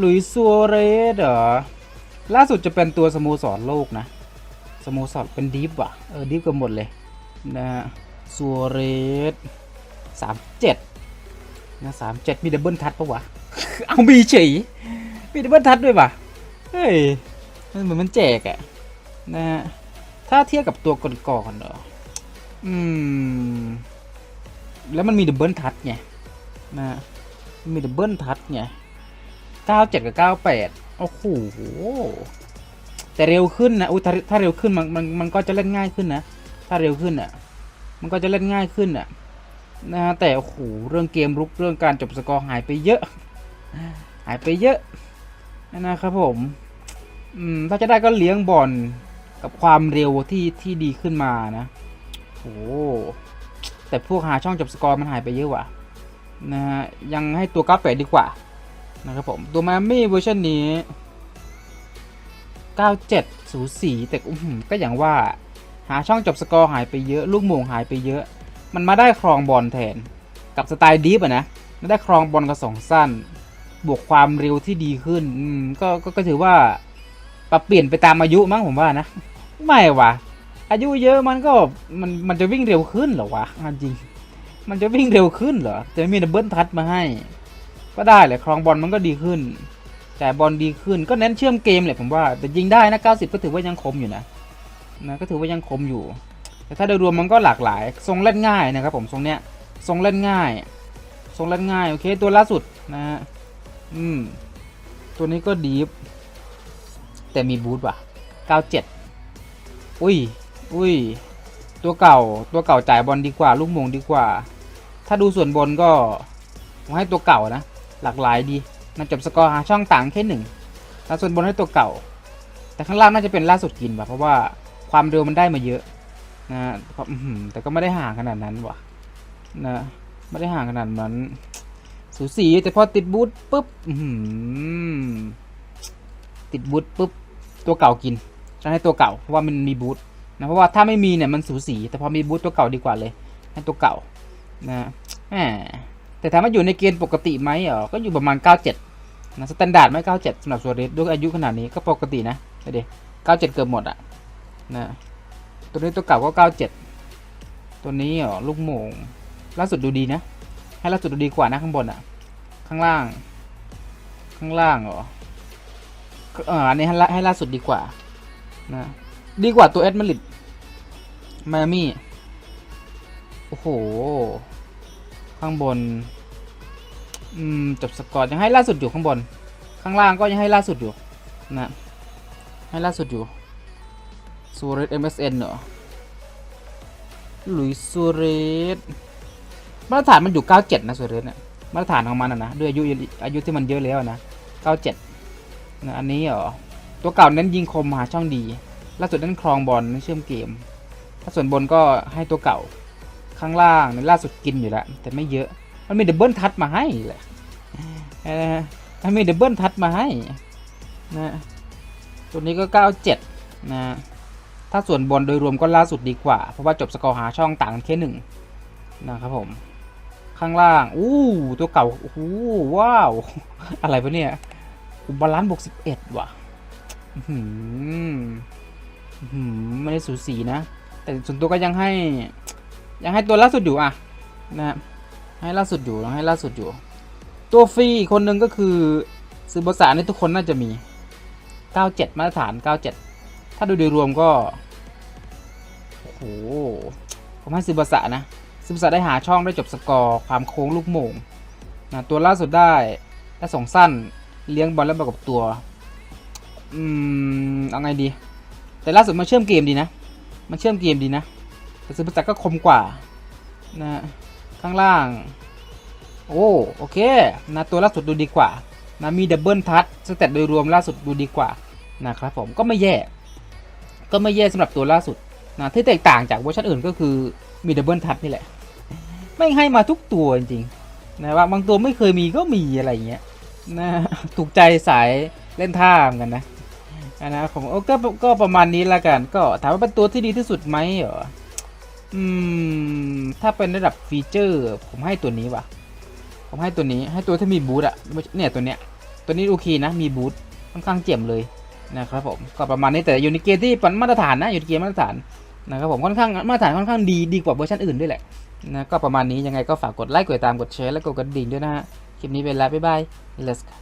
หลุยซัวเรสเหรอ ล่าสุดจะเป็นตัวสโมสรโลกนะ สโมสรเป็นดีฟว่ะ เออดีฟกันหมดเลย นะฮะซัวเรสสามเจ็ดนะสามเจ็ดมีดับเบิลทัชปะวะ เอามีเฉยมีดับเบิลทัชด้วยปะเฮ้ย มันเหมือนมันแจกอะนะฮะ ถ้าเทียบกับตัวก่อนๆเหรอ อืม แล้วมันมีดับเบิลทัชไงนะมีดับเบิลทัชไง เก้าเจ็ดกับเก้าแปดโอ้โห แต่เร็วขึ้นนะอุ้ยถ้าถ้าเร็วขึ้นมันมันมันก็จะเล่นง่ายขึ้นนะ ถ้าเร็วขึ้นอะ มันก็จะเล่นง่ายขึ้นอะนะฮะแต่โอ้โห เรื่องเกมรุกเรื่องการจบสกอร์หายไปเยอะ หายไปเยอะนะครับผม อืม ถ้าจะได้ก็เลี้ยงบอลกับความเร็วที่ที่ดีขึ้นมานะ โอ้แต่พวกหาช่องจบสกอร์มันหายไปเยอะว่ะนะฮะยังให้ตัวก้าแปดดีกว่า นะครับผม ตัวมามี่เวอร์ชันนี้ 97 สูสี แต่อื้อหือก็อย่างว่า หาช่องจบสกอร์หายไปเยอะ ลูกโมงหายไปเยอะ มันมาได้ครองบอลแทน กับสไตล์ดีฟอะนะไม่ได้ครองบอลกับสองสั้น บวกความเร็วที่ดีขึ้นอืมก็ก็ก็ถือว่าปรับเปลี่ยนไปตามอายุมั้งผมว่านะ ไม่วะอายุเยอะมันก็มันมันจะวิ่งเร็วขึ้นเหรอวะจริง มันจะวิ่งเร็วขึ้นเหรอ จะมีดับเบิลทัชมาให้ ก็ได้แหละครองบอลมันก็ดีขึ้นจ่ายบอลดีขึ้นก็เน้นเชื่อมเกมแหละผมว่า แต่ยิงได้นะ90 ก็ถือว่ายังคมอยู่นะนะก็ถือว่ายังคมอยู่ แต่ถ้าโดยรวมมันก็หลากหลาย ทรงเล่นง่ายนะครับผมทรงเนี้ยทรงเล่นง่าย ทรงเล่นง่ายโอเคตัวล่าสุดนะฮะอืมตัวนี้ก็ดีฟแต่มีบูทว่ะ 97 อุ้ย อุ้ย ตัวเก่า ตัวเก่าจ่ายบอลดีกว่า ลูกมงดีกว่า ถ้าดูส่วนบนก็ผมให้ตัวเก่านะ หลากหลายดี มันจบสกอร์หาช่องต่างแค่หนึ่งแล้วส่วนบนให้ตัวเก่า แต่ข้างล่างน่าจะเป็นล่าสุดกินว่ะเพราะว่าความเร็วมันได้มาเยอะนะความอื้อหือแต่ก็ไม่ได้ห่างขนาดนั้นว่ะนะไม่ได้ห่างขนาดนั้น สูสีแต่พอติดบูทปุ๊บอื้อหือติดบูทปุ๊บตัวเก่ากินจะให้ตัวเก่าเพราะว่ามันมีบูทนะเพราะว่าถ้าไม่มีเนี่ยมันสูสี แต่พอมีบูทตัวเก่าดีกว่าเลย ให้ตัวเก่านะแหม แต่ถามว่าอยู่ในเกณฑ์ปกติไหมอ๋อก็อยู่ประมาณ 97นะสแตนดาร์ดไหม97สำหรับโซเรสด้วยอายุขนาดนี้ก็ปกตินะไปดิ97 เกือบหมดอะนะตัวนี้ตัวเก่าก็ 97 ตัวนี้อ๋อลูกโมงล่าสุดดูดีนะ ให้ล่าสุดดูดีกว่านะข้างบนอะข้างล่าง ข้างล่างเหรอเอออันนี้ให้ล่าให้ล่าสุดดีกว่านะดีกว่าตัวเอสมาริดมายามี่โอ้โห ข้างบนจบสกอร์ยังให้ล่าสุดอยู่ข้างบน ข้างล่างก็ยังให้ล่าสุดอยู่นะให้ล่าสุดอยู่ซูเรสเอ็มเอสเอ็นเหรอหลุยซูเรสมาตรฐานมันอยู่ 97 นะซูเรสเนี่ยมาตรฐานของมันนะนะ ด้วยอายุอายุที่มันเยอะแล้วนะ 97นะอันนี้เหรอตัวเก่าเน้นยิงคมหาช่องดี ล่าสุดเน้นครองบอลเน้นเชื่อมเกม ถ้าส่วนบนก็ให้ตัวเก่า ข้างล่างในล่าสุดกินอยู่แล้ว แต่ไม่เยอะ มันมีดับเบิลทัชมาให้แหละมันมีดับเบิลทัชมาให้นะตัวนี้ก็ 97 นะ ถ้าส่วนบนโดยรวมก็ล่าสุดดีกว่า เพราะว่าจบสกอร์หาช่องต่างกันแค่หนึ่งนะครับผม ข้างล่าง อู้ ตัวเก่าโอ้โหว้าว อะไรวะเนี่ยบาลานซ์บวกสิบเอ็ดว่ะหืออื้อหือไม่ได้สูสีนะ แต่ส่วนตัวก็ยังให้ ยังให้ตัวล่าสุดอยู่อะนะให้ล่าสุดอยู่ยังให้ล่าสุดอยู่ ตัวฟรีอีกคนหนึ่งก็คือซือบษานี่ทุกคนน่าจะมี 97 มาตรฐาน 97 ถ้าดูโดยรวมก็โอ้โหผมให้ซือบษานะซือบษาได้หาช่องได้จบสกอร์ความโค้งลูกโมงนะตัวล่าสุดได้ได้สองสั้นเลี้ยงบอลแล้วประกบตัวอืมเอาไงดี แต่ล่าสุดมาเชื่อมเกมดีนะ มันเชื่อมเกมดีนะ แต่ซูเปอร์จักรก็คมกว่านะข้างล่าง โอ้โอเคนะตัวล่าสุดดูดีกว่านะมีดับเบิลทัชสเตตโดยรวมล่าสุดดูดีกว่านะครับผมก็ไม่แย่ ก็ไม่แย่สำหรับตัวล่าสุดนะที่แตกต่างจากเวอร์ชันอื่นก็คือมีดับเบิลทัชนี่แหละ ไม่ให้มาทุกตัวจริงๆนะว่าบางตัวไม่เคยมีก็มีอะไรเงี้ยนะถูกใจสายเล่นท่าเหมือนกันนะนะผมโอ้ก็ก็ประมาณนี้ละกัน ก็ถามว่าเป็นตัวที่ดีที่สุดไหมเหรอ อืม ถ้าเป็นระดับฟีเจอร์ ผมให้ตัวนี้ว่ะ ผมให้ตัวนี้ให้ตัวที่มีบูทอะเนี่ยตัวเนี้ย ตัวนี้โอเคนะ มีบูทค่อนข้างเจ๋มเลยนะครับผมก็ประมาณนี้แต่อยู่ในเกมที่เป็นมาตรฐานนะอยู่ในเกมมาตรฐานนะครับผมค่อนข้างมาตรฐานค่อนข้างดีดีกว่าเวอร์ชันอื่นด้วยแหละนะก็ประมาณนี้ยังไงก็ฝากกดไลค์กดติดตามกดแชร์และกดกระดิ่งด้วยนะฮะคลิปนี้เป็นแล้วบ๊ายบาย let's go